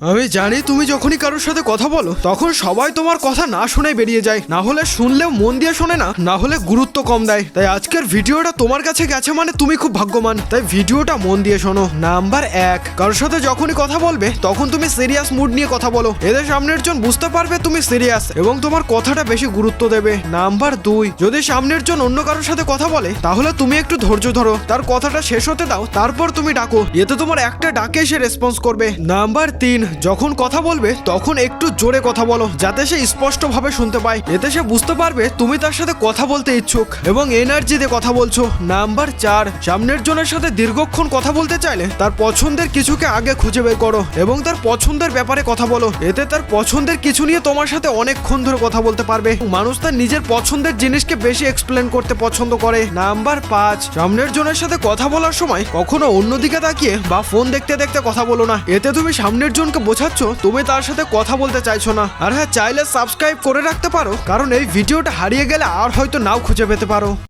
আমি জানি তুমি যখনই কারোর সাথে কথা বলো, তখন সবাই তোমার কথা না শুনে বেরিয়ে যায়। না হলে শুনলেও মন দিয়ে শোনে না না হলে গুরুত্ব কম দেয়। তাই আজকের ভিডিওটা তোমার কাছে গেছে মানে তুমি খুব ভাগ্যবান। তাই ভিডিওটা মন দিয়ে শোনো। নাম্বার এক, কারোর সাথে যখনই কথা বলবে, তখন তুমি সিরিয়াস মুড নিয়ে কথা বলো। এদের সামনের জন বুঝতে পারবে তুমি সিরিয়াস এবং তোমার কথাটা বেশি গুরুত্ব দেবে। নাম্বার দুই, যদি সামনের জন অন্য কারোর সাথে কথা বলে, তাহলে তুমি একটু ধৈর্য ধরো। তার কথাটা শেষ হতে দাও, তারপর তুমি ডাকো। এতে তোমার একটা ডাকে সে রেসপন্স করবে। নাম্বার তিন যখন কথা বলবে, তখন একটু জোরে কথা বলো, যাতে সে স্পষ্টভাবে শুনতে পায়। এতে সে বুঝতে পারবে তুমি তার সাথে কথা বলতে ইচ্ছুক এবং এনার্জি দিয়ে কথা বলছো। নাম্বার চার, সামনের জনের সাথে দীর্ঘক্ষণ কথা বলতে চাইলে তার পছন্দের কিছুকে আগে খুঁজে বের করো এবং তার পছন্দের ব্যাপারে কথা বলো। এতে তার পছন্দের কিছু নিয়ে তোমার সাথে অনেকক্ষণ ধরে কথা বলতে পারবে। মানুষ তার নিজের পছন্দের জিনিসকে বেশি এক্সপ্লেন করতে পছন্দ করে। নাম্বার পাঁচ, সামনের জনের সাথে কথা বলার সময় কখনো অন্যদিকে তাকিয়ে বা ফোন দেখতে দেখতে কথা বলো না। এতে তুমি সামনের জনকে বোঝাচ্ছ? তুমি তার সাথে কথা বলতে চাইছো না। আর হ্যাঁ চাইলে সাবস্ক্রাইব করে রাখতে পারো, কারণ এই ভিডিওটা হারিয়ে গেলে আর হয়তো নাও খুঁজে পেতে পারো।